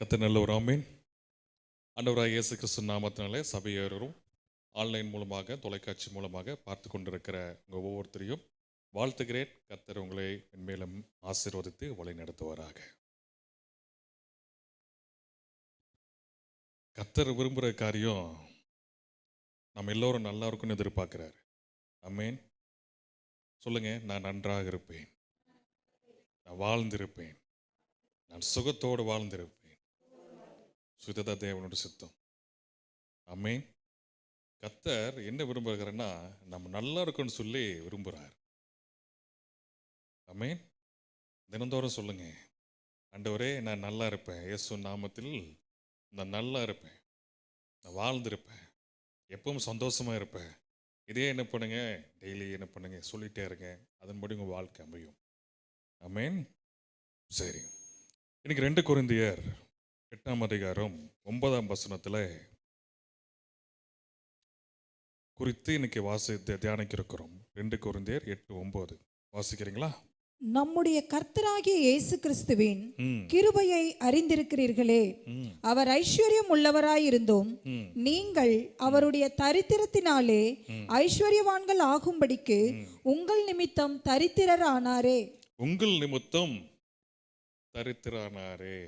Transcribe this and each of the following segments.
கத்த நல்ல ஒரு ஆமீன். ஆண்டவராக இயேசு கிறிஸ்து நாமத்தினாலே சபையேறும் ஆன்லைன் மூலமாக தொலைக்காட்சி மூலமாக பார்த்து கொண்டிருக்கிற உங்கள் ஒவ்வொருத்தரையும் வாழ்த்துகிறேன். கத்தர் உங்களை மென்மேலும் ஆசீர்வதித்து வழி நடத்துவாராக. கத்தர் விரும்புகிற காரியம் நம்ம எல்லோரும் நல்லா இருக்கும்னு எதிர்பார்க்குறாரு. அம்மேன் சொல்லுங்க நான் நன்றாக இருப்பேன். நான் வாழ்ந்திருப்பேன். நான் சுகத்தோடு வாழ்ந்திருப்பேன். சுததா தேவனோட சித்தம். அமேன் கத்தர் என்ன விரும்புகிறாருன்னா நம்ம நல்லா இருக்கணும்னு சொல்லி விரும்புகிறார் அமேன் தினந்தோறும் சொல்லுங்க. அண்டவரே நான் நல்லா இருப்பேன். இயேசு நாமத்தில் நான் நல்லா இருப்பேன். நான் வாழ்ந்திருப்பேன். எப்பவும் சந்தோஷமாக இருப்பேன். இதே என்ன பண்ணுங்க? டெய்லி என்ன பண்ணுங்க? சொல்லிட்டே இருங்க. அதன்படி உங்கள் வாழ்க்கை அமையும். அமேன் சரி. இன்னைக்கு ரெண்டு குருந்தியர் எட்டாம் அதிகாரம் ஒன்பதாம் வசனத்தில் குறித்து இன்னைக்கு வாசி தியானிக்க இருக்கிறோம் ரெண்டு குருந்தியர் எட்டு ஒன்பது. வாசிக்கிறீங்களா? நம்முடைய கர்த்தராகிய இயேசு கிறிஸ்துவின் கிருபையை அறிந்திருக்கிறீர்களே. அவர் ஐஸ்வர்யம் உள்ளவராயிருந்தும் நீங்கள் அவருடைய தரித்திரத்தினாலே. ஐஸ்வர்யவான்கள் ஆகும்படிக்கு. உங்கள் நிமித்தம் தரித்திரர் ஆனாரே உங்கள் நிமித்தம் தரித்திரானாரே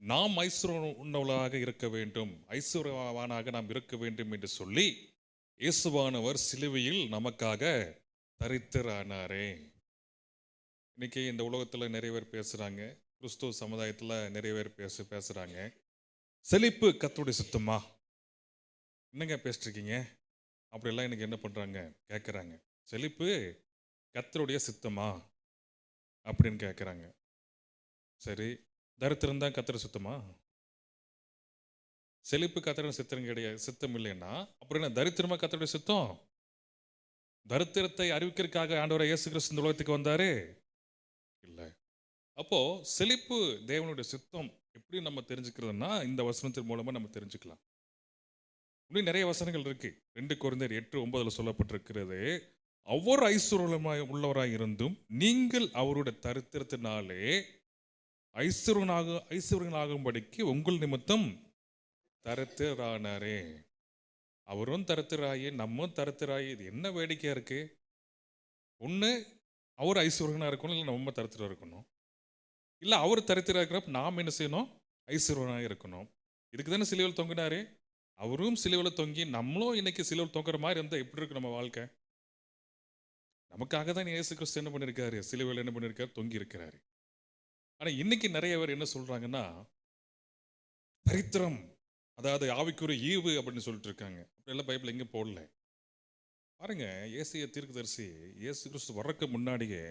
நாம் ஐஸ்வர்யம் உண்ணவளாக இருக்க வேண்டும். ஐஸ்வர்யவானாக நாம் இருக்க வேண்டும் என்று சொல்லி இயேசுவானவர் சிலுவையில் நமக்காக தரித்திரானாரே. இன்னைக்கு இந்த உலகத்தில் நிறைய பேர் பேசுகிறாங்க கிறிஸ்துவ சமுதாயத்தில் நிறைய பேர் பேச பேசுகிறாங்க செழிப்பு கத்துடைய சுத்தமா? என்னங்க பேசிட்ருக்கீங்க அப்படிலாம் எனக்கு என்ன பண்ணுறாங்க கேட்குறாங்க செழிப்பு கத்தருடைய சித்தமா? அப்படின்னு கேட்குறாங்க சரி தரித்திரம் தான் கத்திர சுத்தமா? செழிப்பு கத்திர சித்திரம் கிடையாது சித்தம் இல்லைன்னா அப்புறம் என்ன? தரித்திரமா கத்தருடைய சித்தம்? தரித்திரத்தை அறிவிக்கிறதுக்காக ஆண்டவரை இயேசு கிறிஸ்து இந்த உலகத்துக்கு வந்தாரு? இல்லை. அப்போ செழிப்பு தேவனுடைய சித்தம் எப்படி நம்ம தெரிஞ்சுக்கிறதுனா இந்த வசனத்தின் மூலமா நம்ம தெரிஞ்சுக்கலாம். இன்னும் நிறைய வசனங்கள் இருக்கு. ரெண்டு குறைந்தர் எட்டு ஒன்பதுல சொல்லப்பட்டிருக்கிறது ஒவ்வொரு ஐஸ்வர்யமாய் உள்ளவராய் இருந்தும் நீங்கள் அவருடைய தரித்திரத்தினாலே ஐஸ்வர்யனாக ஐஸ்வர்யனாகும்படிக்கு உங்கள் நிமித்தம் தரத்திரானாரே. அவரும் தரித்திராயி நம்மும் தரித்திராயி. இது என்ன வேடிக்கையாக இருக்கு? ஒன்று அவர் ஐஸ்வர்யனா இருக்கணும் இல்லை நம்ம தரத்திராக இருக்கணும்? இல்லை அவர் தரத்திராக இருக்கிறப்ப நாம் என்ன செய்யணும்? ஐஸ்வர்யனாக இருக்கணும். இதுக்கு தானே சிலுவையில் தொங்கினாரு? அவரும் சிலுவையில் தொங்கி நம்மளும் இன்னைக்கு சிலுவையில் தொங்குற மாதிரி இருந்தால் எப்படி இருக்கு நம்ம வாழ்க்கை? நமக்காக தான் இயேசு கிறிஸ்து என்ன பண்ணியிருக்காரு சிலுவையில் என்ன பண்ணியிருக்காரு தொங்கி இருக்கிறாரு ஆனால் இன்னைக்கு நிறைய பேர் என்ன சொல்கிறாங்கன்னா தரித்திரம் அதாவது ஆவிக்குரிய ஈவு அப்படின்னு சொல்லிட்டு இருக்காங்க. அப்படியெல்லாம் பைப்பில் எங்கேயும் போடல. பாருங்க ஏசிய தீர்க்கதரிசி இயேசு கிறிஸ்து வர்றதுக்கு முன்னாடியே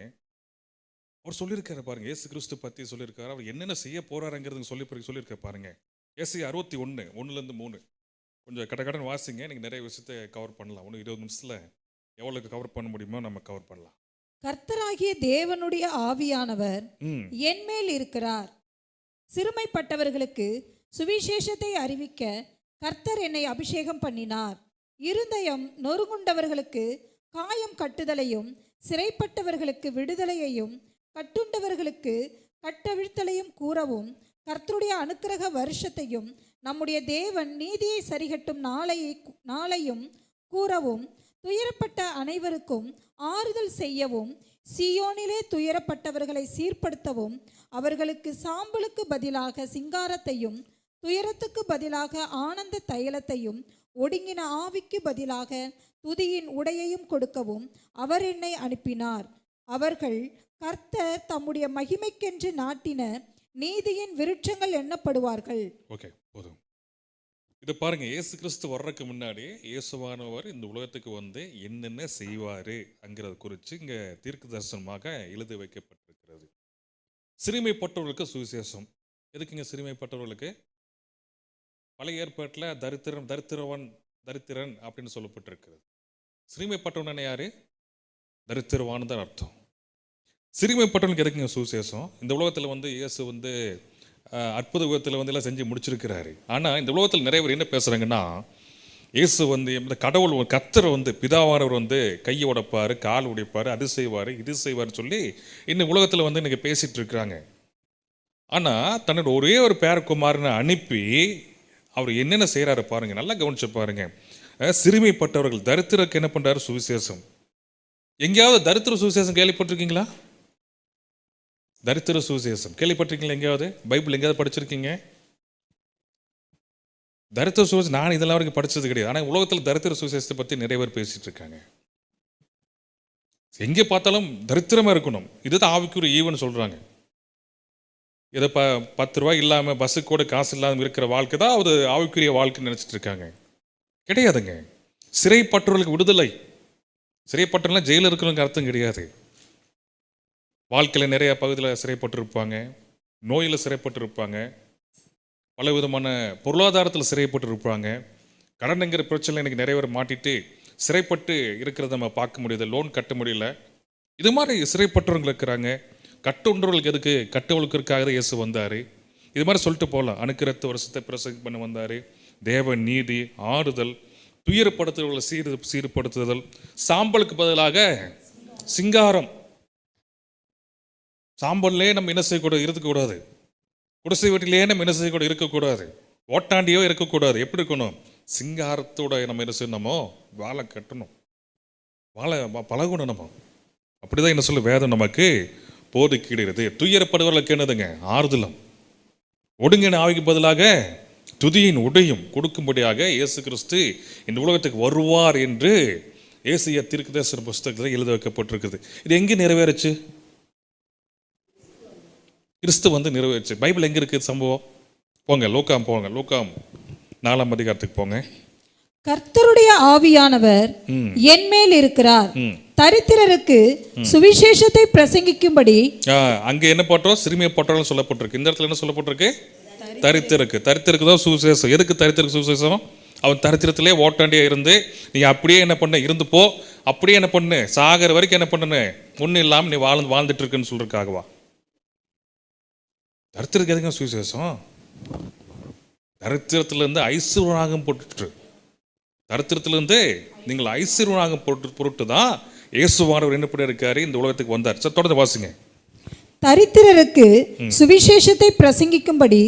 அவர் சொல்லியிருக்காரு பாருங்க. இயேசு கிறிஸ்து பற்றி சொல்லியிருக்காரு. அவர் என்னென்ன செய்ய போறாருங்கிறது சொல்லி சொல்லியிருக்காரு பாருங்க. ஏசி அறுபத்தி ஒன்று ஒன்றுலேருந்து மூணு. கொஞ்சம் கட கடன் வாசிங்க. எனக்கு நிறைய விஷயத்தை கவர் பண்ணலாம். ஒன்று இருபது நிமிஷத்தில் எவ்வளோக்கு கவர் பண்ண முடியுமோ நம்ம கவர் பண்ணலாம். கர்த்தராகிய தேவனுடைய ஆவியானவர் என்மேல் இருக்கிறார். சிறுமைப்பட்டவர்களுக்கு சுவிசேஷத்தை அறிவிக்க கர்த்தர் என்னை அபிஷேகம் பண்ணினார். இருதயம் நொறுங்குண்டவர்களுக்கு காயம் கட்டுதலையும் சிறைப்பட்டவர்களுக்கு விடுதலையையும் கட்டுண்டவர்களுக்கு கட்டவிழ்த்தலையும் கூறவும் கர்த்தருடைய அனுக்கிரக வருஷத்தையும் நம்முடைய தேவன் நீதியை சரிகட்டும் நாளையை நாளையும் கூறவும் துயரப்பட்ட அனைவருக்கும் ஆறுதல் செய்யவும் சியோனிலே துயரப்பட்டவர்களை சீர்படுத்தவும் அவர்களுக்கு சாம்பலுக்கு பதிலாக சிங்காரத்தையும் துயரத்துக்கு பதிலாக ஆனந்த தைலத்தையும் ஒடுங்கின ஆவிக்கு பதிலாக துதியின் உடையையும் கொடுக்கவும் அவர் என்னை அனுப்பினார். அவர்கள் கர்த்தர் தம்முடைய மகிமைக்கென்று நாட்டின நீதியின் விருட்சங்கள் எண்ணப்படுவார்கள். ஓகே போதும். இது பாருங்கள் இயேசு கிறிஸ்து வர்றதுக்கு முன்னாடி இயேசுவானவர் இந்த உலகத்துக்கு வந்து என்னென்ன செய்வார் அங்கிறத குறித்து இங்கே தீர்க்க தரிசனமாக எழுதி வைக்கப்பட்டிருக்கிறது. சிறுமைப்பட்டவர்களுக்கு சுவிசேஷம். எதுக்குங்க சிறுமைப்பட்டவர்களுக்கு? பழைய ஏற்பாட்டில் தரித்திரம் தரித்திரவன் தரித்திரன் அப்படின்னு சொல்லப்பட்டிருக்கிறது. சிறுமைப்பட்டவன் யார்? தரித்திரவான்னு தான் அர்த்தம். சிறுமைப்பட்டவனுக்கு எதுக்குங்க சுவிசேஷம்? இந்த உலகத்தில் வந்து இயேசு வந்து அற்புத விதத்தில் வந்து எல்லாம் செஞ்சு முடிச்சிருக்கிறாரு. ஆனால் இந்த உலகத்தில் நிறைய பேர் என்ன பேசுகிறாங்கன்னா இயேசு வந்து இந்த கடவுள் ஒரு கத்தர் வந்து பிதாவானவர் வந்து கையை உடைப்பார் கால் உடைப்பார் அது செய்வார் இது செய்வார்னு சொல்லி இன்னும் உலகத்தில் வந்து இன்னைக்கு பேசிகிட்டு இருக்கிறாங்க. ஆனால் தன்னோட ஒரே ஒரு பேரக்குமாரனை அனுப்பி அவர் என்னென்ன செய்கிறாரு பாருங்கள் நல்லா கவனிச்சு பாருங்கள் சிறுமைப்பட்டவர்கள் தரித்திரக்கு என்ன பண்ணுறாரு சுவிசேஷம். எங்கேயாவது தரித்திர சுவிசேஷம் கேள்விப்பட்டிருக்கீங்களா? தரித்திர சுவிசேஷம். கேள்விப்பட்டிருக்கீங்களா எங்கேயாவது? பைபிள் எங்கேயாவது படிச்சிருக்கீங்க? தரித்திர சுவிசேஷம் நான் இதெல்லாம் வரைக்கும் படித்தது கிடையாது. ஆனால் உலகத்தில் தரித்திர சுவிசேஷத்தை பற்றி நிறைய பேர் பேசிட்டு இருக்காங்க. எங்கே பார்த்தாலும் தரித்திரமாக இருக்கணும். இதுதான் ஆவிக்குரிய ஈவன் சொல்கிறாங்க இதை ப பத்து ரூபாய் இல்லாமல் பஸ்ஸுக்கு கூட காசு இல்லாமல் இருக்கிற வாழ்க்கை தான் அது ஆவிக்குரிய வாழ்க்கைன்னு நினச்சிட்டு இருக்காங்க. கிடையாதுங்க. சிறைப்பற்றவர்களுக்கு விடுதலை. சிறைப்பற்றலாம் ஜெயிலில் இருக்கிறவங்க அர்த்தம் கிடையாது. வாழ்க்கையில் நிறைய பகுதியில் சிறைப்பட்டிருப்பாங்க. நோயில் சிறைப்பட்டிருப்பாங்க. பல விதமான பொருளாதாரத்தில் சிறைப்பட்டிருப்பாங்க. கடனுங்கிற பிரச்சனை எனக்கு நிறைய பேர் மாட்டிட்டு சிறைப்பட்டு இருக்கிறத நம்ம பார்க்க முடியுது. லோன் கட்ட முடியல. இது மாதிரி சிறைப்பட்டவங்க இருக்கிறாங்க. கட்டுன்றவர்களுக்கு எதுக்கு? கட்டவளுக்கிற்காக தான் இயேசு வந்தார். இது மாதிரி சொல்லிட்டு போகலாம் அணுக்கிறத்து வருஷத்தை பிரசங்க பண்ண வந்தார். தேவ நீதி ஆறுதல் துயரப்படுத்துகிறவர்களை சீர் சீர்படுத்துதல். சாம்பலுக்கு பதிலாக சிங்காரம். சாம்பல்லே நம்ம என்ன செய்யக்கூடாது இருக்கக்கூடாது குடிசை வீட்டிலேயே நம்ம என்ன செய்யக்கூடாது இருக்கக்கூடாது. ஓட்டாண்டியோ இருக்கக்கூடாது. எப்படி இருக்கணும்? சிங்காரத்தோட நம்ம என்ன செய்யணுமோ வாழை கட்டணும். வாழை பழகணும் நம்ம. அப்படிதான் என்ன சொல்லு வேதம் நமக்கு போதுக்கிடுகிறது. துயரப்படுவர்களுக்கு என்னதுங்க? ஆறுதலம். ஒடுங்கின ஆவிக்கு பதிலாக துதியின் உடையும் கொடுக்கும்படியாக இயேசு கிறிஸ்து இந்த உலகத்துக்கு வருவார் என்று ஏசிய தீர்க்கதரிசன புஸ்தகத்தில் எழுத வைக்கப்பட்டிருக்குது. இது எங்கே நிறைவேறுச்சு? கிறிஸ்து வந்து நிறைவேறுச்சு. பைபிள் எங்க இருக்கு சம்பவம்? போங்க லோக்காம் போங்க லோக்காம் நாலாம் அதிகாரத்துக்கு போங்க. கர்த்தருடைய ஆவியானவர் என் மேல் இருக்கிறார். தரித்திரருக்கு சுவிசேஷத்தை பிரசங்கிக்கும்படி அங்க என்ன போட்டோம்? சிறுமியை போட்டோம் சொல்லப்பட்டிருக்கு. இந்த இடத்துல என்ன சொல்லப்பட்டிருக்கு? தரித்திருக்கு தரித்திருக்கு தான் சுவிசேஷம். எதுக்கு தரித்திருக்கு சுவிசேஷம்? அவன் தரித்திரத்திலே ஓட்டாண்டியா இருந்து நீ அப்படியே என்ன பண்ண? இருந்து போ. அப்படியே என்ன பண்ணு? சாகர வரைக்கும் என்ன பண்ணு ஒன்றும் இல்லாமல் நீ வாழ்ந்து வாழ்ந்துட்டு இருக்குன்னு சொல்றதுக்காகவா? தரித்திரக்கு எதுங்க சுவிசேஷம்? தரித்திரத்திலிருந்து ஐஸ்வர்யனாகம் போட்டுட்டு. தரித்திரத்திலிருந்து நீங்கள் ஐஸ்வர்யனாகம் பொருட்டு பொருட்டு தான் இயேசுவானவர் என்ன பண்ணி இருக்காரு இந்த உலகத்துக்கு வந்தார். சார் தொடர்ந்து வாசிங்க. தரித்திரருக்கு சுவிசேஷத்தை பிரசங்கிக்கும்படி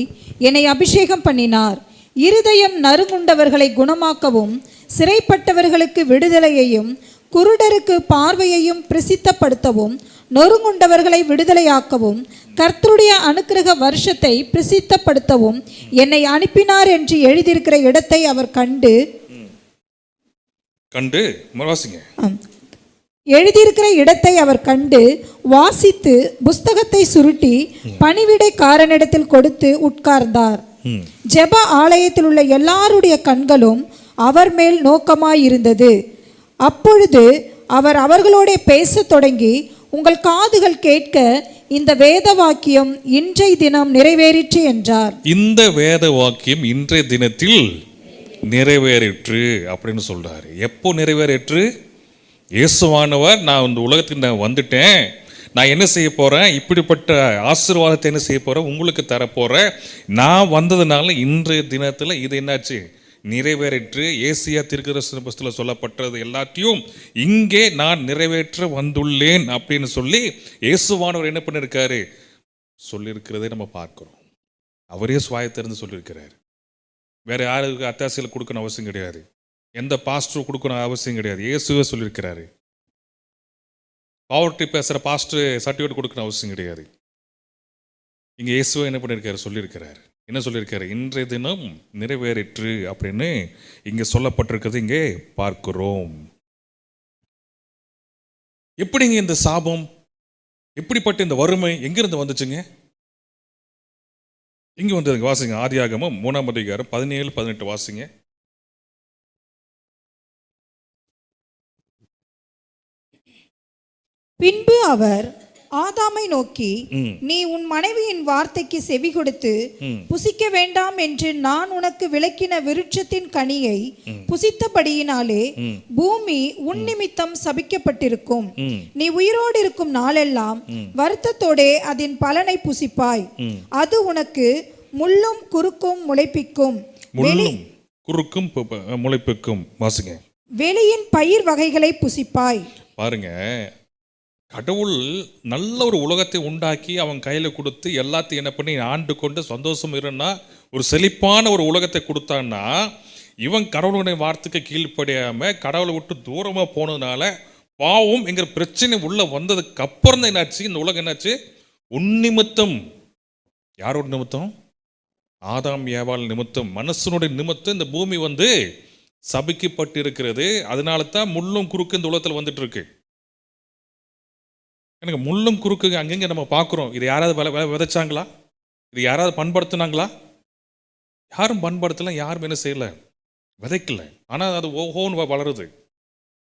என்னை அபிஷேகம் பண்ணினார். இருதயம் நறுங்குண்டவர்களை குணமாக்கவும் சிறைப்பட்டவர்களுக்கு விடுதலையையும் குருடருக்கு பார்வையையும் பிரசித்தப்படுத்தவும் நொறுங்குண்டவர்களை விடுதலையாக்கவும் கர்த்தருடைய அனுக்கிரக வருஷத்தை பிரசித்தப்படுத்தவும் என்னை அனுப்பினார் என்று எழுதியிருக்கிற இடத்தை அவர் கண்டு கண்டு. எழுதியிருக்கிற இடத்தை அவர் கண்டு வாசித்து புஸ்தகத்தை சுருட்டி பணிவிடைக்காரனிடத்தில் கொடுத்து உட்கார்ந்தார். ஜெப ஆலயத்தில் உள்ள எல்லாருடைய கண்களும் அவர் மேல் நோக்கமாயிருந்தது. அப்பொழுது அவர் அவர்களோட பேசத் தொடங்கி உங்கள் காதுகள் கேட்க இந்த வேத வாக்கியம் இன்றைய தினம் நிறைவேறிற்று என்றார். இந்த வேத வாக்கியம் இன்றைய தினத்தில் நிறைவேறிற்று அப்படின்னு சொல்றாரு. எப்போ நிறைவேறிற்று? இயேசுவானவர் நான் இந்த உலகத்துக்கு நான் வந்துட்டேன். நான் என்ன செய்ய போகிறேன் இப்படிப்பட்ட ஆசீர்வாதத்தை என்ன செய்ய போகிறேன் உங்களுக்கு தரப்போகிறேன் நான் வந்ததுனால இன்றைய தினத்தில் இது என்னாச்சு? நிறைவேறிற்று. ஏசியா திருக்கரசன புஸ்தகத்தில் சொல்லப்பட்டது எல்லாத்தையும் இங்கே நான் நிறைவேற்ற வந்துள்ளேன் அப்படின்னு சொல்லி இயேசுவானவர் என்ன பண்ணியிருக்காரு சொல்லியிருக்கிறதை நம்ம பார்க்குறோம். அவரே சுவாயத்திறந்து சொல்லியிருக்கிறார். வேற யாருக்கு அத்தாசியில் கொடுக்கணும் அவசியம் கிடையாது. எந்த பாஸ்டரும் கொடுக்கணும் அவசியம் கிடையாது. இயேசுவே சொல்லியிருக்கிறாரு. பாவர்ட்டி பேசுகிற பாஸ்டர் சர்டிஃபிகேட் கொடுக்கணும் அவசியம் கிடையாது. இங்கே இயேசுவே என்ன பண்ணியிருக்காரு? சொல்லியிருக்கிறாரு. என்ன சொல்லியிருக்காரு? இன்றைய தினம் நிறைவேறிற்று அப்படின்னு இங்கே சொல்லப்பட்டிருக்கிறது இங்கே பார்க்கிறோம். எப்படிங்க இந்த சாபம்? எப்படிப்பட்ட இந்த வறுமை? எங்கிருந்து வந்துச்சுங்க? இங்க வந்ததுங்க வாசிங்க. ஆதியாகமும் மூணாம் அதிகாரம் பதினேழு பதினெட்டு வாசிங்க. பின்பு அவர் ஆதாமை நோக்கி நீ உன் மனைவியின் வார்த்தைக்கு செவி கொடுத்து புசிக்க வேண்டாம் என்று நான் உனக்கு விளக்கின விருட்சத்தின் கனியை புசித்தபடியினாலே பூமி உன் நிமித்தம் சபிக்கப்பட்டிருக்கும். நீ உயிரோடு இருக்கும் நாளெல்லாம் வருத்தத்தோடே அதன் பலனை புசிப்பாய். அது உனக்கு முள்ளும் குறுக்கும் முளைப்பிக்கும். குறுக்கும் முளைப்புக்கும். வாசிங்க. வெளியின் பயிர் வகைகளை புசிப்பாய். பாருங்க கடவுள் நல்ல ஒரு உலகத்தை உண்டாக்கி அவன் கையில் கொடுத்து எல்லாத்தையும் என்ன பண்ணி ஆண்டு கொண்டு சந்தோஷம் இருந்தா ஒரு செழிப்பான ஒரு உலகத்தை கொடுத்தான்னா இவன் கடவுளுடைய வார்த்தைக்கு கீழ்ப்படியாமல் கடவுளை விட்டு தூரமாக போனதுனால பாவம் எங்கிற பிரச்சனை உள்ளே வந்ததுக்கு அப்புறம் தான் என்னாச்சு? இந்த உலகம் என்னாச்சு? உன்னிமித்தம் யாரோட நிமித்தம்? ஆதாம் ஏவாள் நிமித்தம். மனசனுடைய நிமித்தம் இந்த பூமி வந்து சபிக்கப்பட்டு இருக்கிறது அதனால தான் முள்ளும் குறுக்கு இந்த உலகத்தில் வந்துட்டு இருக்கு. எனக்கு முள்ளும் குறுக்கு அங்கங்க நம்ம பார்க்குறோம் இது யாராவது விளை விதைச்சாங்களா? இது யாராவது பண்படுத்தினாங்களா? யாரும் பண்படுத்தல யாரும் என்ன செய்யல. விதைக்கல. ஆனால் அது ஓஹோன்னு வளருது.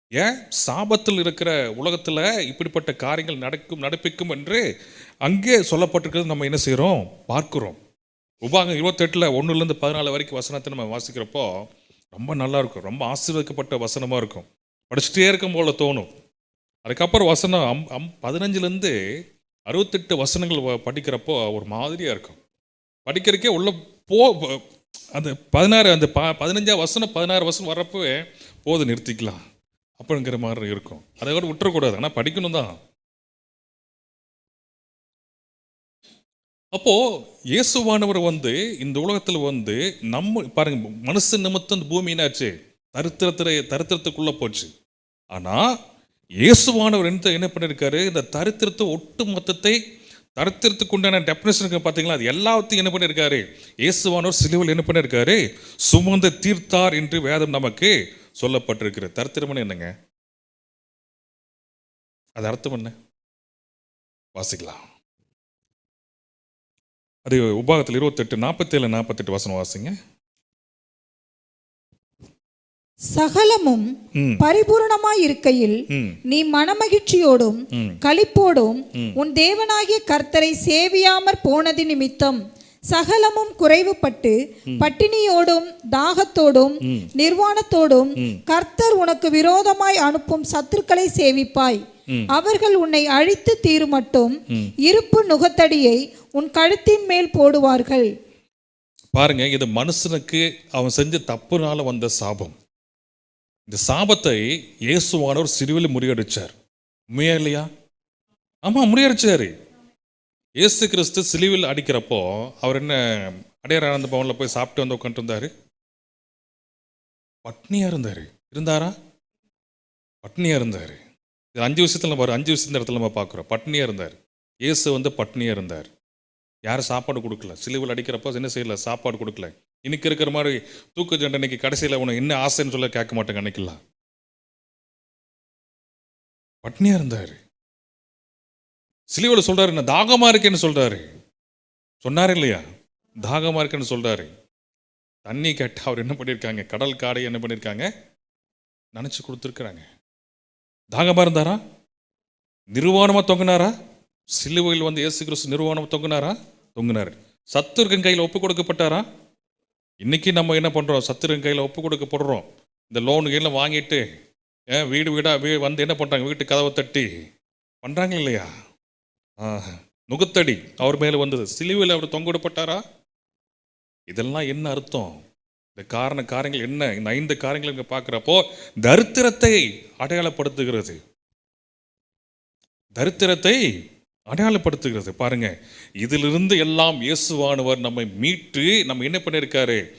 ஏன்? சாபத்தில் இருக்கிற உலகத்தில் இப்படிப்பட்ட காரியங்கள் நடக்கும் நடப்பிக்கும் என்று அங்கே சொல்லப்பட்டிருக்கிறது. நம்ம என்ன செய்கிறோம் பார்க்குறோம். உபாகம் இருபத்தெட்டில் ஒன்றுலேருந்து பதினாலு வரைக்கும் வசனத்தை நம்ம வாசிக்கிறப்போ ரொம்ப நல்லா இருக்கும். ரொம்ப ஆசீர்வதிக்கப்பட்ட வசனமாக இருக்கும். படிச்சுட்டே இருக்கும் போல தோணும். அதுக்கப்புறம் வசனம் அம் அம் பதினஞ்சுலேருந்து அறுபத்தெட்டு வசனங்கள் படிக்கிறப்போ ஒரு மாதிரியாக இருக்கும். படிக்கிறக்கே உள்ள போ அந்த பதினாறு அந்த ப பதினஞ்சா வசனம் பதினாறு வசனம் வர்றப்பவே போது நிறுத்திக்கலாம். அப்படிங்கிற மாதிரி இருக்கும். அதை கூட விட்டுறக்கூடாது. ஆனால் படிக்கணும் தான். அப்போது இயேசுவானவர் வந்து இந்த உலகத்தில் வந்து நம்ம பாருங்க மனுஷ நிமித்தம் இந்த பூமி என்னாச்சு? தரித்திரத்திலே தரித்திரத்துக்குள்ளே போச்சு. ஆனால் இயேசுவானவர் என்ன என்ன பண்ணியிருக்காரு இந்த தரித்திரத்தை ஒட்டு மொத்தத்தை தரித்திரத்துக்கு உண்டான டெபினேஷனுக்கு பார்த்தீங்களா அது எல்லாத்தையும் என்ன பண்ணியிருக்காரு இயேசுவானவர் சிலுவில் என்ன பண்ணியிருக்காரு சுமந்த தீர்த்தார் என்று வேதம் நமக்கு சொல்லப்பட்டிருக்கிற தரித்திரம்னு என்னங்க? அது அர்த்தம் என்ன? வாசிக்கலாம். அது உபாகத்தில் இருபத்தெட்டு நாற்பத்தேழு நாற்பத்தெட்டு வசனம் வாசிங்க. சகலமும் பரிபூரணமாய் இருக்கையில் நீ மனமகிழ்ச்சியோடும் களிப்போடும் உன் தேவனாகிய கர்த்தரை சேவியாமற் போனது நிமித்தம் சகலமும் குறைவுபட்டு பட்டினியோடும் தாகத்தோடும் நிர்வாணத்தோடும் கர்த்தர் உனக்கு விரோதமாய் அனுப்பும் சத்துருக்களை சேவிப்பாய். அவர்கள் உன்னை அழித்து தீருமட்டும் இருப்பு நுகத்தடியை உன் கழுத்தின் மேல் போடுவார்கள். பாருங்க இது மனுஷனுக்கு அவன் செஞ்ச தப்புனால வந்த சாபம். இந்த சாபத்தை இயேசுவானவர் சிறுவில் முறியடிச்சார். உண்மையா இல்லையா? ஆமாம் முறியடிச்சாரு. இயேசு கிறிஸ்து சிலுவில் அடிக்கிறப்போ அவர் என்ன அடையார் ஆனந்த பவனில் போய் சாப்பிட்டு வந்து உட்காந்துருந்தாரு பட்னியாக இருந்தார். இருந்தாரா? பட்னியாக இருந்தார். இது அஞ்சு விஷயத்தில் நம்ம அஞ்சு விஷயத்த இடத்துல நம்ம பார்க்குறோம். பட்னியாக இருந்தார். இயேசு வந்து பட்னியாக இருந்தார். யாரும் சாப்பாடு கொடுக்கல. சிலுவில் அடிக்கிறப்போ என்ன செய்யல? சாப்பாடு கொடுக்கல. இன்னைக்கு இருக்கிற மாதிரி தூக்கு இன்னைக்கு கடைசியில் உனக்கு என்ன ஆசைன்னு சொல்ல கேட்க மாட்டேங்க அன்னைக்கெல்லாம். பட்னியா இருந்தார். சிலுவையில் சொல்கிறாரு நான் தாகமாக இருக்கேன்னு சொல்கிறாரு சொன்னார் இல்லையா? தாகமாக இருக்கேன்னு சொல்கிறாரு தண்ணி கேட்டால் அவர் என்ன பண்ணியிருக்காங்க கடல் காடை என்ன பண்ணியிருக்காங்க நினச்சி கொடுத்துருக்குறாங்க. தாகமாக இருந்தாரா? நிர்வாணமாக தொங்கினாரா? சிலுவையில் வந்து இயேசு கிறிஸ்து நிர்வாணமாக தொங்கினாரா? தொங்கினார். சத்துருக்கன் கையில் ஒப்பு கொடுக்கப்பட்டாரா? இன்றைக்கி நம்ம என்ன பண்ணுறோம் சத்துருங்க கையில் ஒப்பு கொடுக்கப்படுறோம் இந்த லோனு கையில் வாங்கிட்டு ஏன் வீடு வீடாக வீ வந்து என்ன பண்ணுறாங்க வீட்டு கதவை தட்டி. பண்ணுறாங்க இல்லையா? நுகத்தடி அவர் மேலே வந்தது. சிலுவையில் அவர் தொங்கிடப்பட்டாரா இதெல்லாம் என்ன அர்த்தம்? இந்த காரண காரியங்கள் என்ன? இந்த ஐந்து காரியங்கள் பார்க்குறப்போ தரித்திரத்தை அடையாளப்படுத்துகிறது. தரித்திரத்தை அடையாளப்படுத்துகிறது. பாருங்க இதிலிருந்து எல்லாம் இயேசுவானவர் நம்மை மீட்டு நம்ம என்ன பண்ணியிருக்காரு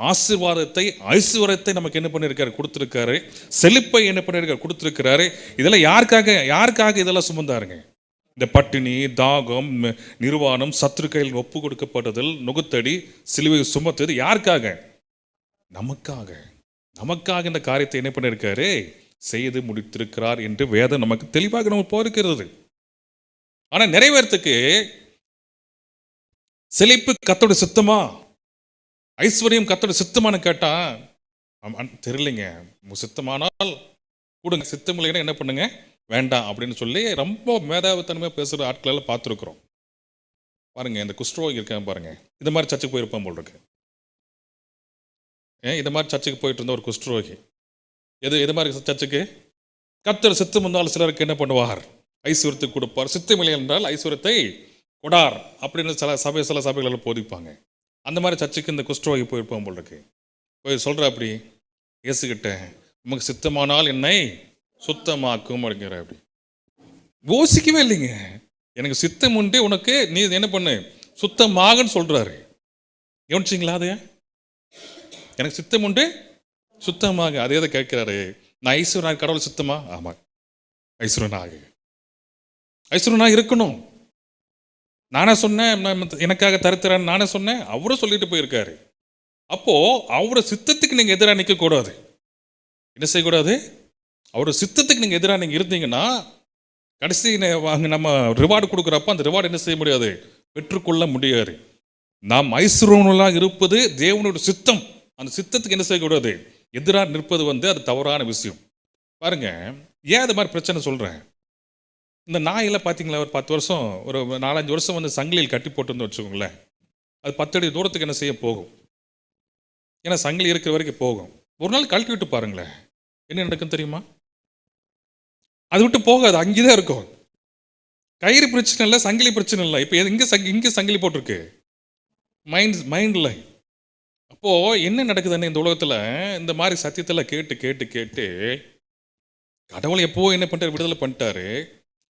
ஆசீர்வாதத்தை ஐஸ்வரத்தை நமக்கு என்ன பண்ணியிருக்காரு கொடுத்துருக்காரு. செழிப்பை என்ன பண்ணியிருக்காரு கொடுத்துருக்கிறாரு. இதெல்லாம் யாருக்காக யாருக்காக இதெல்லாம் சுமந்தாருங்க? இந்த பட்டினி தாகம் ந- நிர்வாணம் சத்துருக்கையில் ஒப்பு கொடுக்கப்பட்டதில் நுகத்தடி சிலுவை சுமத்தது யாருக்காக? நமக்காக. நமக்காக இந்த காரியத்தை என்ன பண்ணியிருக்காரு செய்து முடித்திருக்கிறார் என்று வேதம் நமக்கு தெளிவாக நம்ம போருக்கிறது ஆனால் நிறைவேறத்துக்கு செழிப்பு கத்தோட சித்தமா? ஐஸ்வர்யம் கத்தோட சித்தமானு கேட்டா தெரியலைங்க. சித்தமானால் கொடுங்க. சித்தம் இல்லைன்னா என்ன பண்ணுங்க? வேண்டாம் அப்படின்னு சொல்லி ரொம்ப மேதாவித்தனமாக பேசுகிற ஆட்களெல்லாம் பார்த்துருக்குறோம். பாருங்க இந்த குஷ்டரோகி இருக்கான் பாருங்க. இந்த மாதிரி சர்ச்சுக்கு போயிருப்பான் போல் இருக்கு. ஏன்? இந்த மாதிரி சர்ச்சுக்கு போயிட்டு இருந்த ஒரு குஷ்டரோகி. எது எது மாதிரி சர்ச்சுக்கு? கத்தர் சித்தம் வந்தாலும் சிலருக்கு என்ன பண்ணுவார்? ஐஸ்வரத்தை கொடுப்பார். சித்தமில்லை என்றால் ஐஸ்வரத்தை கொடார் அப்படின்னு சில சபை சில சபைகளில் போதிப்பாங்க. அந்த மாதிரி சர்ச்சுக்கு இந்த குஷ்டரோகி போயிருப்பான் போல் இருக்கு. போய் சொல்கிற அப்படி இயேசுக்கிட்ட உமக்கு சித்தமானால் என்னை சுத்தமாக்கும் அப்படிங்கிற அப்படி. யோசிக்கவே இல்லைங்க. எனக்கு சித்தம் உண்டு உனக்கு நீ என்ன பண்ணு? சுத்தமாகன்னு சொல்கிறாரு கவனிச்சிங்களா அது எனக்கு சித்தம் உண்டு சுத்தமாக. அதே தான் கேட்கிறாரு. நான் ஐஸ்வரன் கடவுள் சுத்தமா? ஆமா ஆகு ஐஸ்வரனாக இருக்கணும். நானே சொன்னேன் எனக்காக தருத்துறேன் நானே சொன்னேன் அவரும் சொல்லிட்டு போயிருக்காரு. அப்போ அவரோட சித்தத்துக்கு நீங்க எதிராக நிற்க கூடாது என்ன செய்யக்கூடாது? அவரோட சித்தத்துக்கு நீங்க எதிராக நீங்க இருந்தீங்கன்னா கடைசி வாங்க நம்ம ரிவார்டு கொடுக்குறப்ப அந்த ரிவார்டு என்ன செய்ய முடியாது? பெற்றுக்கொள்ள முடியாது. நாம் ஐஸ்வரர்களாக இருப்பது தேவனோட சித்தம். அந்த சித்தத்துக்கு என்ன செய்யக்கூடாது? எதிராக நிற்பது வந்து அது தவறான விஷயம். பாருங்க ஏன் அது மாதிரி பிரச்சனை சொல்றேன்? இந்த நாயெல்லாம் பார்த்தீங்களா ஒரு பத்து வருஷம் ஒரு நாலஞ்சு வருஷம் வந்து சங்கிலியில் கட்டி போட்டுருந்து வச்சுக்கோங்களேன். அது பத்தடி தூரத்துக்கு என்ன செய்ய போகும்? ஏன்னா சங்கிலி இருக்கிற வரைக்கும் போகும். ஒரு நாள் கழட்டி விட்டு பாருங்களேன். என்ன நடக்கும் தெரியுமா? அது விட்டு போகாது அங்கே தான் இருக்கும். கயிறு பிரச்சனை இல்லை சங்கிலி பிரச்சனை இல்லை. இப்போ இங்கே சங்கி இங்கே சங்கிலி போட்டிருக்கு. மைண்ட் மைண்டில் அப்போது என்ன நடக்குதுன்னு இந்த உலகத்தில் இந்த மாதிரி சத்தியத்தில் கேட்டு கேட்டு கேட்டு கடவுள் எப்போ என்ன பண்ணிட்டாரு? விடுதலை பண்ணிட்டாரு.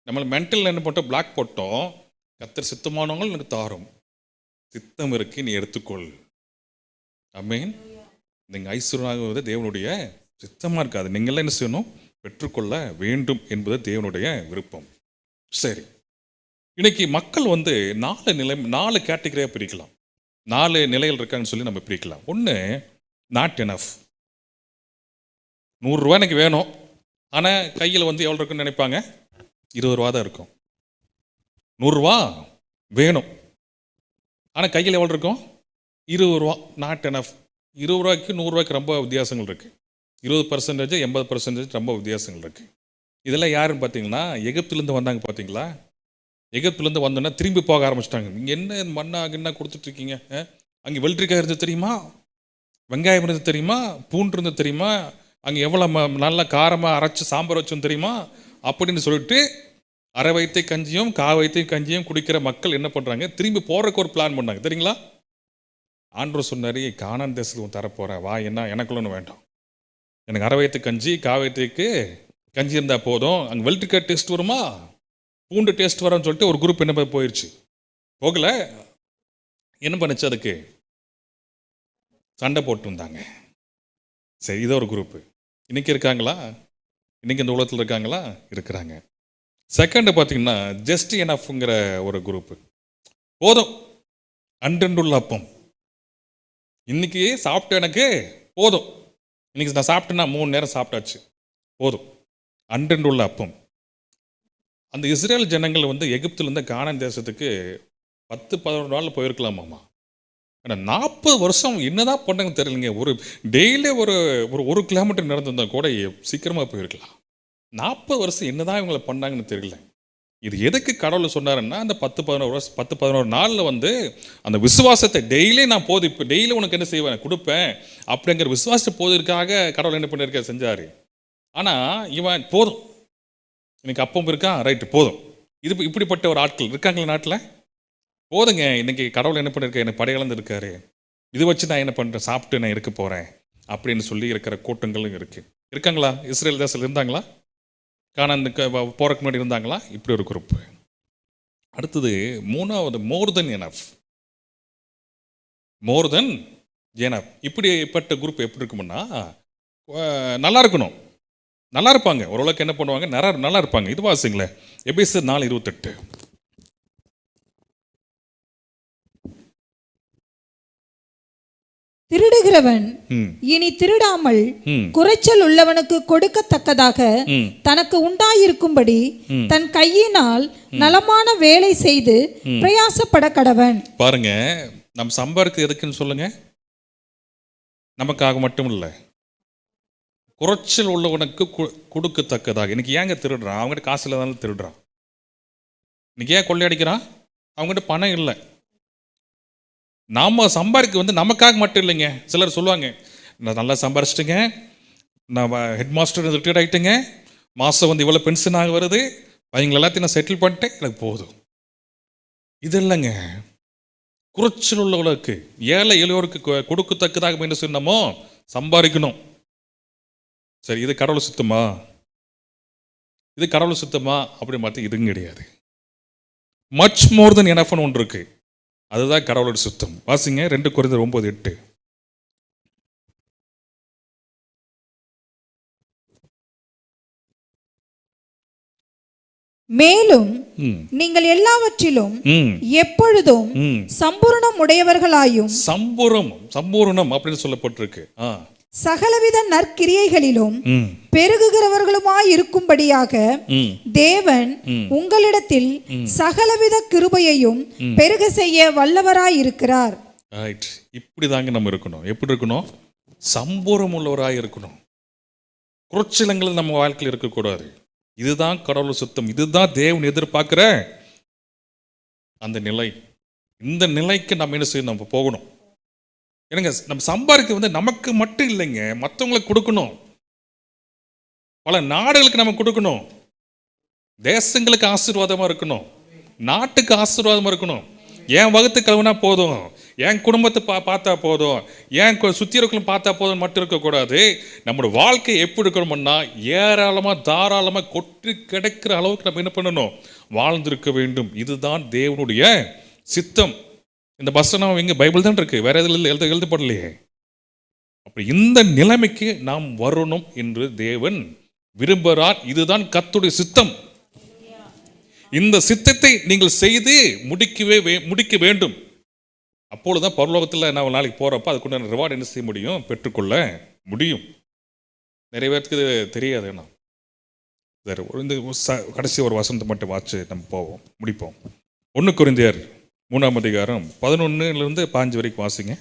நம்மளை மென்டலில் என்ன பண்ணிட்டோம் பிளாக் போட்டோம். கத்தர் சித்தமானவங்கள் எனக்கு தாரும். சித்தம் இருக்கு நீ எடுத்துக்கொள். அமீன் நீங்கள் ஐஸ்வர்யமாகுவது தேவனுடைய சித்தமாக இருக்காது. நீங்களாம் என்ன செய்யணும்? பெற்றுக்கொள்ள வேண்டும் என்பது தேவனுடைய விருப்பம். சரி. இன்னைக்கு மக்கள் வந்து நாலு நிலை நாலு கேட்டகரியாக பிரிக்கலாம். நாலு நிலைகள் இருக்காங்கன்னு சொல்லி நம்ம பிரிக்கலாம். ஒன்று நாட் எனஃப் நூறுரூவா எனக்கு வேணும். ஆனால் கையில் வந்து எவ்வளோ இருக்குன்னு நினைப்பாங்க? இருபது ரூபா தான் இருக்கும். நூறுரூவா வேணும். ஆனால் கையில் எவ்வளோ இருக்கும்? இருபது ரூபா. நாட் எனஃப் இருபது ரூபாய்க்கு நூறுரூவாய்க்கு ரொம்ப வித்தியாசங்கள் இருக்குது இருபது பர்சன்டேஜ் எண்பது பர்சன்டேஜ் ரொம்ப வித்தியாசங்கள் இருக்குது இதெல்லாம் யாருன்னு பார்த்தீங்கன்னா எகிப்துலேருந்து வந்தாங்க பார்த்தீங்களா? எகிப்துலேருந்து வந்தோன்னா திரும்பி போக ஆரம்பிச்சிட்டாங்க. நீங்கள் என்ன மண்ணா என்ன கொடுத்துட்ருக்கீங்க அங்கே வெள்ளரிக்காய் இருந்தது தெரியுமா? வெங்காயம் இருந்தது தெரியுமா? பூண்டு இருந்தது தெரியுமா? அங்கே எவ்வளோ ம நல்லா காரமாக அரைச்சி சாம்பார் வச்சோம் தெரியுமா? அப்படின்னு சொல்லிட்டு அரை வைத்தை கஞ்சியும் கா கஞ்சியும் குடிக்கிற மக்கள் என்ன பண்ணுறாங்க திரும்பி போகிறக்கு ஒரு பிளான் பண்ணாங்க. தெரியுங்களா? ஆண்டவர் சொன்னார் காணான் தேசத்துக்கு தரப்போகிறேன் வா என்ன எனக்குள்ளன்னு வேண்டாம். எனக்கு அரை வயிற்று கஞ்சி கா வயிற்றுக்கு கஞ்சி இருந்தால் போதும். அங்கே வெள்ளரிக்காய் டேஸ்ட் வருமா? பூண்டு டேஸ்ட் வரும்னு சொல்லிட்டு ஒரு குரூப் என்ன போயிடுச்சு போகல. என்ன பண்ணுச்சு அதுக்கு? சண்டை போட்டு வந்தாங்க. சரி இது ஒரு குரூப்பு இன்னைக்கு இருக்காங்களா? இன்றைக்கி இந்த உலகத்தில் இருக்காங்களா? இருக்கிறாங்க. செகண்டு பார்த்தீங்கன்னா ஜஸ்ட் எனஃப்ங்கிற ஒரு குரூப்பு போதும். அன்றென்றுள்ள அப்பம். இன்னைக்கு சாப்பிட்டு எனக்கு போதும். இன்றைக்கி நான் சாப்பிட்டேன்னா மூணு நேரம் சாப்பிட்டாச்சு. போதும். அன்றென்றுள்ள அப்பம். அந்த இஸ்ரேல் ஜனங்கள் வந்து எகிப்துலேருந்து கானான் தேசத்துக்கு பத்து பதினொரு நாளில் போயிருக்கலாமாம்மா ஆனால் நாற்பது வருஷம் என்னதான் பண்ணாங்கன்னு தெரியலங்க. ஒரு டெய்லி ஒரு ஒரு ஒரு கிலோமீட்டர் நடந்திருந்தால் கூட சீக்கிரமாக போயிருக்கலாம். நாற்பது வருஷம் என்னதான் இவங்களை பண்ணாங்கன்னு தெரியல. இது எதுக்கு கடவுள் சொன்னாருன்னா அந்த பத்து பதினோரு வருஷம் பத்து பதினோரு நாளில் வந்து அந்த விசுவாசத்தை டெய்லி நான் போது இப்போ டெய்லி உனக்கு என்ன செய்வேன்? கொடுப்பேன். அப்படிங்கிற விசுவாசத்தை போவதற்காக கடவுள் என்ன பண்ணியிருக்க செஞ்சார். ஆனால் இவன் போதும். இன்னைக்கு அப்பம் இருக்கான் ரைட்டு போதும். இது இப்படிப்பட்ட ஒரு ஆட்கள் இருக்காங்களா நாட்டில்? போதுங்க இன்னைக்கு கடவுள் என்ன பண்ணியிருக்க எனக்கு படையளந்து இருக்காரு இது வச்சு நான் என்ன பண்ணுறேன் சாப்பிட்டு நான் இருக்க போகிறேன் அப்படின்னு சொல்லி இருக்கிற கூட்டங்களும் இருக்கு. இருக்காங்களா? இஸ்ரேல் தேசத்தில் இருந்தாங்களா? காணாந்து போறதுக்கு முன்னாடி இருந்தாங்களா? இப்படி ஒரு குரூப் அடுத்தது மூணாவது more than enough more than enough இப்படிப்பட்ட குரூப் எப்படி இருக்குமுன்னா நல்லா இருக்கணும். நல்லா இருப்பாங்க. ஓரளவுக்கு என்ன பண்ணுவாங்க? நல்லா நல்லா இருப்பாங்க. இது வாசிங்களேன். எபிஎஸ் நாலு இருபத்தெட்டு. திருடுகிறவன் இனி திருடாமல் குறைச்சல் உள்ளவனுக்கு கொடுக்கத்தக்கதாக தனக்கு உண்டாயிருக்கும்படி. தன் கையினால் நலமான வேலை செய்து பிரயாசப்பட கடவன். பாருங்க நம்ம சம்பாதிக்கிறது எதுக்குன்னு சொல்லுங்க. நமக்காக மட்டும் இல்லை குறைச்சல் உள்ளவனுக்கு கொடுக்கத்தக்கதாக. இன்னைக்கு ஏங்க திருடுறான்? அவங்ககிட்ட காசு இல்லாதாலும் திருடுறான். இன்னைக்கு ஏன் கொள்ளையடிக்கிறான்? அவங்ககிட்ட பணம் இல்லை. நாம் சம்பாதிக்க வந்து நமக்காக மட்டும் இல்லைங்க. சிலர் சொல்லுவாங்க நான் நல்லா சம்பாரிச்சிட்டுங்க. நான் ஹெட் மாஸ்டர் ரிட்டையர்ட் ஆகிட்டுங்க மாதம் வந்து இவ்வளோ பென்ஷன் ஆக வருது. அவங்க எல்லாத்தையும் நான் செட்டில் பண்ணிட்டேன். எனக்கு போதும். இது இல்லைங்க. குறைச்சல் உள்ளவர்களுக்கு ஏழை எளியோருக்கு கொடுக்கத்தக்கதாக என்ன சொன்னமோ சம்பாதிக்கணும். சரி இது கடவுள் சுத்தமா? இது கடவுள் சுத்தமா? அப்படி பார்த்து இதுவும் கிடையாது. மச் மோர் தென் எனஃப்னு ஒன்று இருக்குது அதுதான் கடவுளோட சுத்தம். வாசிங்க ரெண்டு குறைந்த ஒன்பது எட்டு. மேலும் நீங்கள் எல்லாவற்றிலும் எப்பொழுதும் சம்பூரணம் உடையவர்களாயும் சம்பூரம் சம்பூரணம் அப்படின்னு சொல்லப்பட்டிருக்கு. ஆ. சகலவித நற்கிரியைகளிலும் பெருகுகிறவர்களுமாய் இருக்கும்படியாக தேவன். உங்களிடத்தில் சகலவித கிருபையையும் பெருக செய்ய வல்லவராய் இருக்கிறார் ரைட் இப்படி தாங்க நம்ம இருக்கணும். எப்படி இருக்கணும்? சம்பூரம் உள்ளவராக இருக்கணும். குறைச்சலங்கள் நம்ம வாழ்க்கையில் இருக்கக்கூடாது. இதுதான் கடவுள் சுத்தம். இதுதான் தேவன் எதிர்பார்க்கிற அந்த நிலை. இந்த நிலைக்கு நம்ம என்ன செய்யணும்? நம்ம போகணும். என்னங்க நம்ம சம்பாதிக்க வந்து நமக்கு மட்டும் இல்லைங்க மற்றவங்களுக்கு கொடுக்கணும். பல நாடுகளுக்கு நம்ம கொடுக்கணும். தேசங்களுக்கு ஆசீர்வாதமாக இருக்கணும். நாட்டுக்கு ஆசீர்வாதமாக இருக்கணும். என் வகுத்து கழுவுனா போதும். என் குடும்பத்தை பா பார்த்தா போதும். என் சுற்றி சுத்தி இருக்கணும் பார்த்தா போதும் மட்டும் இருக்கக்கூடாது. நம்மளோட வாழ்க்கை எப்படி இருக்கணும்னா ஏராளமாக தாராளமாக கொட்டி கிடைக்கிற அளவுக்கு நம்ம என்ன பண்ணணும்? வாழ்ந்திருக்க வேண்டும். இதுதான் தேவனுடைய சித்தம். இந்த வசனம் எங்கே பைபிள் தான் இருக்குது வேறு எதில் எழுத எழுதப்படலையே அப்படி இந்த நிலைமைக்கு நாம் வரணும் என்று தேவன் விரும்புகிறார். இதுதான் கத்துடைய சித்தம். இந்த சித்தத்தை நீங்கள் செய்து முடிக்கவே வே- முடிக்க வேண்டும். அப்பொழுதுதான் பரலோகத்தில் நான் ஒரு நாளைக்கு போகிறப்ப அதுக்குண்டான ரிவார்டு என்ன செய்ய முடியும்? பெற்றுக்கொள்ள முடியும். நிறைய பேருக்கு இது தெரியாது. என்ன சரி ஒரு இந்த ச- கடைசி ஒரு வசனத்தை மட்டும் வாச்சு நம்ம போவோம் முடிப்போம். ஒன்று குறைந்தியர் மூணாம் அதிகாரம் பதினொன்னுலேருந்து பாஞ்சு வரைக்கும் வாசிங்க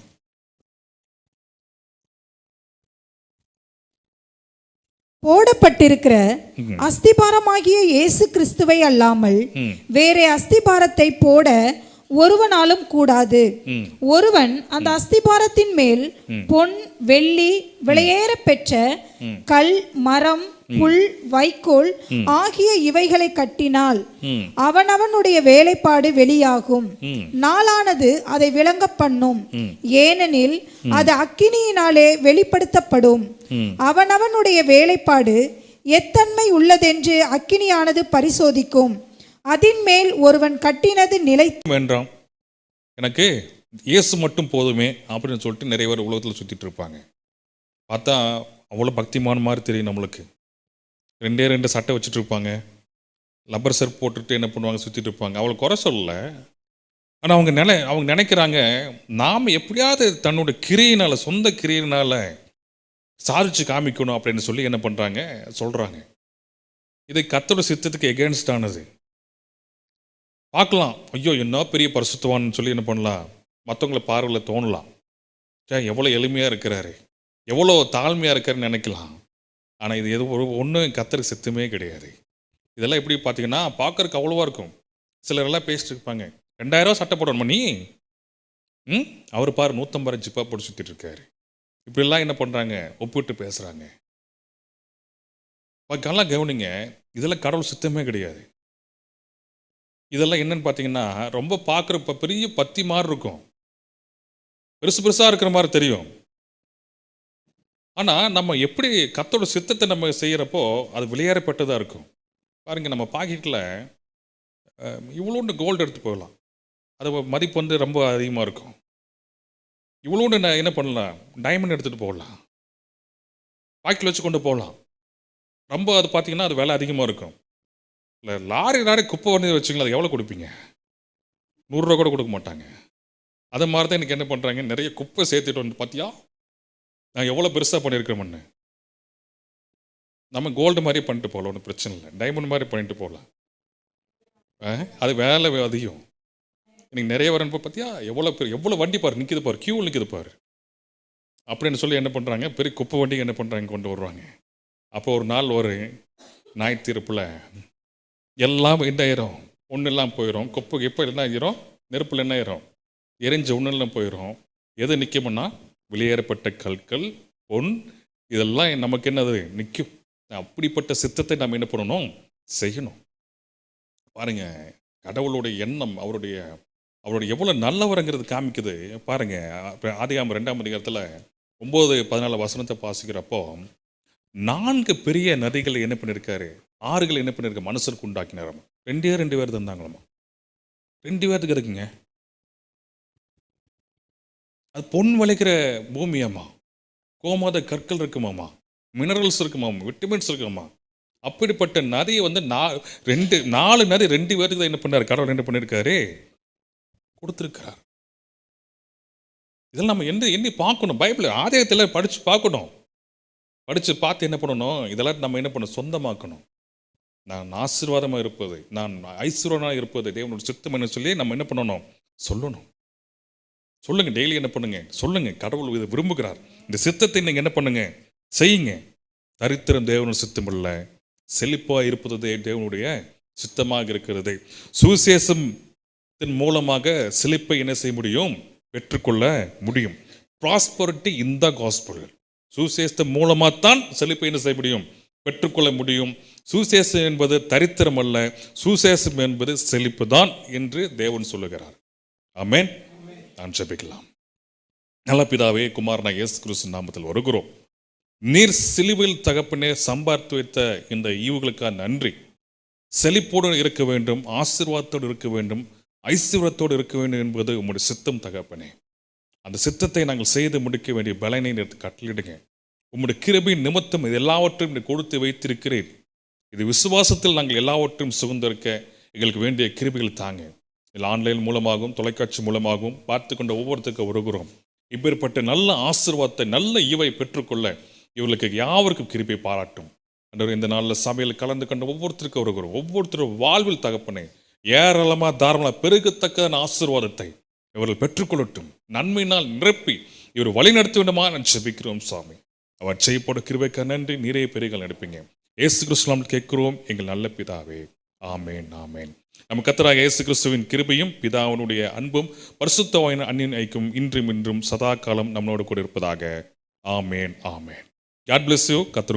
போடப்பட்டிருக்கிற. அஸ்திபாரமாகிய இயேசு கிறிஸ்துவை அல்லாமல் வேறே அஸ்திபாரத்தை போட ஒருவனாலும் கூடாது. ஒருவன் அந்த அஸ்திபாரத்தின் மேல் பொன் வெள்ளி விலையேற பெற்ற கல் மரம் புல் வைக்கோல் ஆகிய இவைகளை கட்டினால் அவனவனுடைய வேலைப்பாடு வெளியாகும். நாளானது அதை விளங்க பண்ணும். ஏனெனில் அது அக்கினியினாலே வெளிப்படுத்தப்படும். அவனவனுடைய வேலைப்பாடு எத்தன்மை உள்ளதென்று அக்கினியானது பரிசோதிக்கும். அதின் மேல் ஒருவன் கட்டினது நிலை வேண்டாம் எனக்கு இயேசு மட்டும் போதுமே அப்படின்னு சொல்லிட்டு நிறைய பேர் உலகத்தில் சுற்றிட்டு இருப்பாங்க. பார்த்தா அவ்வளோ பக்திமான மாதிரி தெரியும் நம்மளுக்கு. ரெண்டே ரெண்டு சட்டை வச்சுட்டு இருப்பாங்க. லப்பர் சர்ப் போட்டுட்டு என்ன பண்ணுவாங்க சுற்றிட்டு இருப்பாங்க. அவளை குறை சொல்லலை. ஆனால் அவங்க நினை அவங்க நினைக்கிறாங்க நாம் எப்படியாவது தன்னோட கிரியினால் சொந்த கிரியினால் சாதிச்சு காமிக்கணும் அப்படின்னு சொல்லி என்ன பண்ணுறாங்க சொல்கிறாங்க இது கத்தோட சித்தத்துக்கு எகேன்ஸ்டானது பார்க்கலாம். ஐயோ என்ன பெரிய பரிசுத்தவான்னு சொல்லி என்ன பண்ணலாம்? மற்றவங்கள பார்வையில் தோணலாம். சே எவ்வளோ எளிமையாக இருக்கிறாரு. எவ்வளோ தாழ்மையாக இருக்காருன்னு நினைக்கலாம். ஆனால் இது எது ஒரு ஒன்றும் கத்தருக்கு சித்தமே கிடையாது. இதெல்லாம் எப்படி பார்த்தீங்கன்னா பார்க்கறதுக்கு அவ்வளோவா இருக்கும். சிலரெல்லாம் பேசிட்டு இருப்பாங்க. ரெண்டாயிரம் சட்டை போடணுமா நீ? ம்? அவர் பாரு நூற்றம்பது ஜிப்பா போட்டு சுற்றிட்டு இருக்காரு. இப்படிலாம் என்ன பண்ணுறாங்க ஒப்பிட்டு பேசுகிறாங்க பார்க்கலாம் கவனிங்க. இதெல்லாம் கடவுள் சித்தமே கிடையாது. இதெல்லாம் என்னன்னு பார்த்தீங்கன்னா ரொம்ப பார்க்குற பெரிய பத்தி மாதிரி இருக்கும். பெருசு பெருசாக இருக்கிற மாதிரி தெரியும். ஆனால் நம்ம எப்படி கத்தோட சித்தத்தை நம்ம செய்கிறப்போ அது விளையாடப்பட்டதாக இருக்கும். பாருங்கள் நம்ம பாக்கெட்டில் இவ்வளோண்டு கோல்டு எடுத்து போகலாம் அது மதிப்பு வந்து ரொம்ப அதிகமாக இருக்கும். இவ்வளோண்டு நான் என்ன பண்ணலாம்? டைமண்ட் எடுத்துகிட்டு போகலாம். பாக்கெட்டில் வச்சு கொண்டு போகலாம். ரொம்ப அது பார்த்திங்கன்னா அது விலை அதிகமாக இருக்கும். இல்லை லாரி லாரி குப்பை வந்து வச்சுங்களா அது எவ்வளோ கொடுப்பீங்க? நூறுரூவா கூட கொடுக்க மாட்டாங்க. அதை மாதிரி தான் எனக்கு என்ன பண்ணுறாங்க நிறைய குப்பை சேர்த்துட்டு வந்து பார்த்தியா நான் எவ்வளோ பெருசாக பண்ணியிருக்கிறோம்னு. நம்ம கோல்டு மாதிரி பண்ணிட்டு போகலாம் ஒன்றும் பிரச்சனை இல்லை. டைமண்ட் மாதிரி பண்ணிட்டு போகலாம். ஆ, அது வேலை அதிகம். எனக்கு நிறைய வரப்போ பார்த்தியா எவ்வளோ பேர் எவ்வளோ வண்டி பாரு நிற்கிது பாரு க்யூவில் நிற்கிது பாரு. அப்படின்னு சொல்லி என்ன பண்ணுறாங்க பெரிய குப்பை வண்டி என்ன பண்ணுறாங்க கொண்டு வருவாங்க. அப்போ ஒரு நாள் ஒரு ஞாயிற்றுப்பில் எல்லாம் என்ன ஆயிரும் ஒன்று எல்லாம் போயிடும் குப்பை எப்போ என்ன ஆயிரும் நெருப்பில் என்ன ஆயிரும் எரிஞ்ச ஒன்றெல்லாம் போயிடும் எது நிற்கும்னா வெளியேறப்பட்ட கற்கள் பொன் இதெல்லாம் நமக்கு என்னது? நிற்கும் அப்படிப்பட்ட சித்தத்தை நம்ம என்ன பண்ணணும்? செய்யணும். பாருங்க கடவுளுடைய எண்ணம் அவருடைய அவருடைய எவ்வளோ நல்லவருங்கிறது காமிக்குது. பாருங்க அப்ப ஆதிகாமம் ரெண்டாம் அதிகாரத்தில் ஒம்பது பதினாலு வசனத்தை வாசிக்கிறப்போ நான்கு பெரிய நதிகளை என்ன பண்ணியிருக்காரு ஆறுகளை என்ன பண்ணியிருக்க மனுஷருக்கு உண்டாக்கினாராம்? ரெண்டே ரெண்டு பேர் தந்தாங்களாமா? ரெண்டு பேர்த்துக்கு இருக்குங்க அது பொன் விளைக்கிற பூமியாம்மா கோமாத கற்கள் இருக்குமாம்மா மினரல்ஸ் இருக்குமாம்? விட்டமின்ஸ் இருக்குமா அப்படிப்பட்ட நதியை வந்து நா ரெண்டு நாலு நதி ரெண்டு பேருக்கு தான் என்ன பண்ணார்? கடவுள் என்ன பண்ணியிருக்காரு கொடுத்துருக்கார் இதெல்லாம் நம்ம என்ன எண்ணி பார்க்கணும். பைபிள் ஆதாயத்தில் படித்து பார்க்கணும். படித்து பார்த்து என்ன பண்ணணும்? இதெல்லாம் நம்ம என்ன பண்ணணும்? சொந்தமாக்கணும். நான் ஆசீர்வாதமாக இருப்பது நான் ஐஸ்வரனாக இருப்பது தேவனோட சித்தம் என்ன சொல்லி நம்ம என்ன பண்ணணும்? சொல்லணும். சொல்லுங்கள் டெய்லி என்ன பண்ணுங்கள் சொல்லுங்கள் கடவுள் இதை விரும்புகிறார். இந்த சித்தத்தை நீங்கள் என்ன பண்ணுங்கள் செய்யுங்க. தரித்திரம் தேவனோட சித்தம் இல்லை செழிப்பாக இருப்பது தேவனுடைய சித்தமாக இருக்கிறது. சுவிசேஷத்தின் மூலமாக செழிப்பை என்ன செய்ய முடியும்? பெற்றுக்கொள்ள முடியும். ப்ராஸ்பரிட்டி இந்த காஸ்பிள் சுவிசேஷத்தின் மூலமாகத்தான் செழிப்பை என்ன செய்ய முடியும்? பெற்றுக்கொள்ள முடியும். சுசேஷம் என்பது தரித்திரம் அல்ல. சுசேஷம் என்பது செழிப்பு தான் என்று தேவன் சொல்லுகிறார். அமேன் நான் ஜெபிக்கலாம். நல்ல பிதாவே குமாரனா எஸ் கிறிஸ்து நாமத்தில் வருகிறோம். நீர் சிலுவையில் தகப்பனே சம்பார்த்து வைத்த இந்த ஈவுகளுக்காக நன்றி. செழிப்போடு இருக்க வேண்டும் ஆசீர்வாதத்தோடு இருக்க வேண்டும் ஐஸ்வர்யத்தோடு இருக்க வேண்டும் என்பது உங்களுடைய சித்தம் தகப்பனே. அந்த சித்தத்தை நாங்கள் செய்து முடிக்க வேண்டிய பலனை நேற்று கட்டளிடுங்க. உம்முடைய கிருபின் நிமித்தம் இது எல்லாவற்றையும் கொடுத்து வைத்திருக்கிறேன் இது விசுவாசத்தில் நாங்கள் எல்லாவற்றையும் சுகந்திருக்க எங்களுக்கு வேண்டிய கிருபிகள் தாங்க. இதில் ஆன்லைன் மூலமாகவும் தொலைக்காட்சி மூலமாகவும் பார்த்து கொண்ட ஒவ்வொருத்தருக்கு வருகிறோம் இப்பேற்பட்ட நல்ல ஆசீர்வாதத்தை நல்ல ஈவை பெற்றுக்கொள்ள இவர்களுக்கு யாவருக்கும் கிருபியை பாராட்டும். அன்றவர் இந்த நாளில் சபையில் கலந்து கொண்ட ஒவ்வொருத்தருக்கும் வருகிறோம் ஒவ்வொருத்தரும் வாழ்வில் தகப்பனே ஏராளமாக தாராளமாக பெருகத்தக்க ஆசீர்வாதத்தை இவர்கள் பெற்றுக்கொள்ளட்டும். நன்மையினால் நிரப்பி இவர் வழி நடத்த வேண்டுமா நான் ஜெபிக்கிறோம் சாமி. அவர் செய்யப்போட கிருபைக்கு நன்றி நிறைய பெரியகள் நடப்பீங்க ஏசு கிறிஸ்துலாம் கேட்கிறோம் எங்கள் நல்ல பிதாவே. ஆமேன் ஆமேன். நம்ம கத்தராக இயேசு கிறிஸ்துவின் கிருபையும் பிதாவினுடைய அன்பும் பரிசுத்தவாயின் அன்னின் ஐக்கும் இன்றும் இன்றும் சதா காலம் நம்மளோடு கூட இருப்பதாக. Amen amen. God bless you Qatar